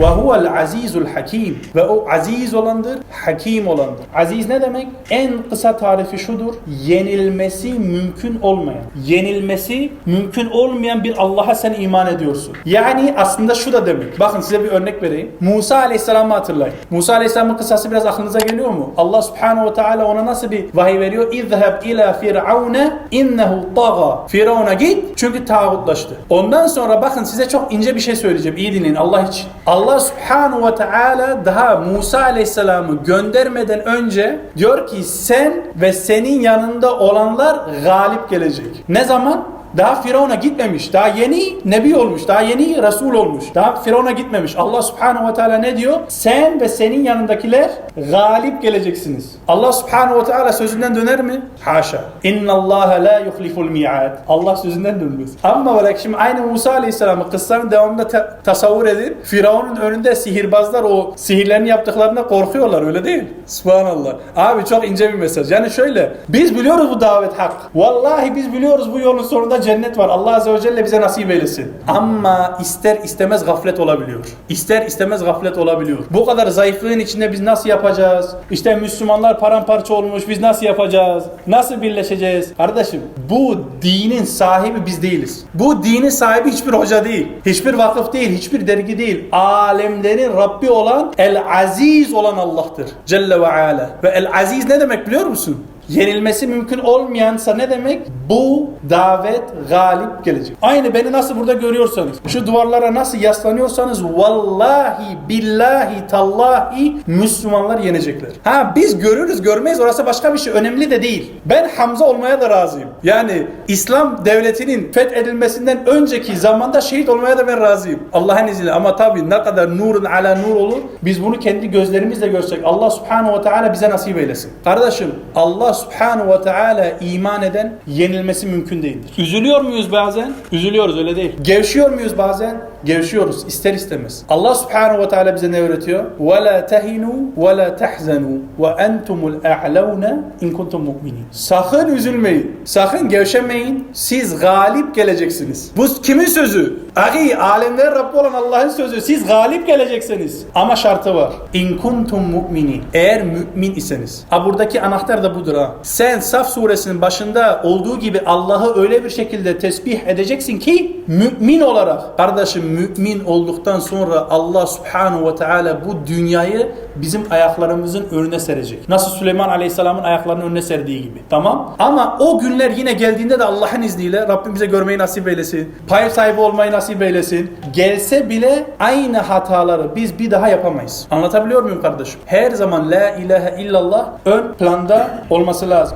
Ve huvel azizul hakim. Ve o aziz olandır, hakim olandır. Aziz ne demek? En kısa tarifi şudur. Yenilmesi mümkün olmayan. Yenilmesi mümkün olmayan bir Allah'a sen iman ediyorsun. Yani aslında şu da demek. Bakın size bir örnek vereyim. Musa Aleyhisselam'ı hatırlayın. Musa Aleyhisselam'ın kıssası biraz aklınıza geliyor mu? Allah Subhanahu ve Teala ona nasıl bir vahiy veriyor? İzheb ila firavune innehu taga. Firavun'a git çünkü tağutlaştı. Ondan sonra bakın size çok ince bir şey söyleyeceğim. İyi dinleyin Allah için. Allah Subhanahu ve Teala daha Musa Aleyhisselam'ı göndermeden önce diyor ki sen ve senin yanında olanlar galip gelecek. Ne zaman? Daha Firavun'a gitmemiş. Daha yeni nebi olmuş. Daha yeni Resul olmuş. Daha Firavun'a gitmemiş. Allah Subhanahu ve Teala ne diyor? Sen ve senin yanındakiler galip geleceksiniz. Allah Subhanahu ve Teala sözünden döner mi? Haşa. İnna Allah la yuhliful mi'ad. Allah sözünden dönmez. Ama bırak şimdi aynı Musa Aleyhisselam'ı kıssanın devamında ta- tasavvur edin. Firavun'un önünde sihirbazlar o sihirlerini yaptıklarında korkuyorlar öyle değil. Subhanallah. Abi çok ince bir mesaj. Yani şöyle biz biliyoruz bu davet hak. Vallahi biz biliyoruz bu yolun sonunda cennet var. Allah Azze ve Celle bize nasip eylesin. Ama ister istemez gaflet olabiliyor. İster istemez gaflet olabiliyor. Bu kadar zayıflığın içinde biz nasıl yapacağız? İşte Müslümanlar paramparça olmuş biz nasıl yapacağız? Nasıl birleşeceğiz? Kardeşim bu dinin sahibi biz değiliz. Bu dinin sahibi hiçbir hoca değil. Hiçbir vakıf değil. Hiçbir dergi değil. Alemlerin Rabbi olan El Aziz olan Allah'tır. Celle ve Ala. Ve El Aziz ne demek biliyor musun? Yenilmesi mümkün olmayansa ne demek? Bu davet galip gelecek. Aynı beni nasıl burada görüyorsanız, şu duvarlara nasıl yaslanıyorsanız vallahi billahi tallahi Müslümanlar yenecekler. Ha biz görürüz görmeyiz orası başka bir şey önemli de değil. Ben Hamza olmaya da razıyım. Yani İslam devletinin fethedilmesinden önceki zamanda şehit olmaya da ben razıyım. Allah'ın izniyle ama tabii ne kadar nurun ala nur olur biz bunu kendi gözlerimizle görsek Allah subhanahu ve teala bize nasip eylesin. Kardeşim Allah subhanahu ve teala iman eden yenilmesi mümkün değildir. Üzülüyor muyuz bazen? Üzülüyoruz öyle değil. Gevşiyor muyuz bazen? Gevşiyoruz ister istemez. Allah subhanahu ve teala bize ne öğretiyor? وَلَا تَهِنُوا وَلَا تَحْزَنُوا وَاَنْتُمُ الْاَعْلَوْنَ اِنْ كُنْتُمْ مُؤْمِنِينَ Sakın üzülmeyin. Sakın gevşemeyin. Siz galip geleceksiniz. Bu kimin sözü? Agi, alemler Rabbi olan Allah'ın sözü. Siz galip geleceksiniz. Ama şartı var. İn kuntum mu'minin. Eğer mümin iseniz. Ha buradaki anahtar da budur ha. Sen Saf suresinin başında olduğu gibi Allah'ı öyle bir şekilde tesbih edeceksin ki mümin olarak. Kardeşim mümin olduktan sonra Allah subhanahu ve teala bu dünyayı bizim ayaklarımızın önüne serecek. Nasıl Süleyman Aleyhisselam'ın ayaklarının önüne serdiği gibi. Tamam? Ama o günler yine geldiğinde de Allah'ın izniyle Rabbim bize görmeyi nasip eylesin. Pay sahibi olmayı nasip eylesin. Gelse bile aynı hataları biz bir daha yapamayız. Anlatabiliyor muyum kardeşim? Her zaman la ilahe illallah ön planda olması Massalas.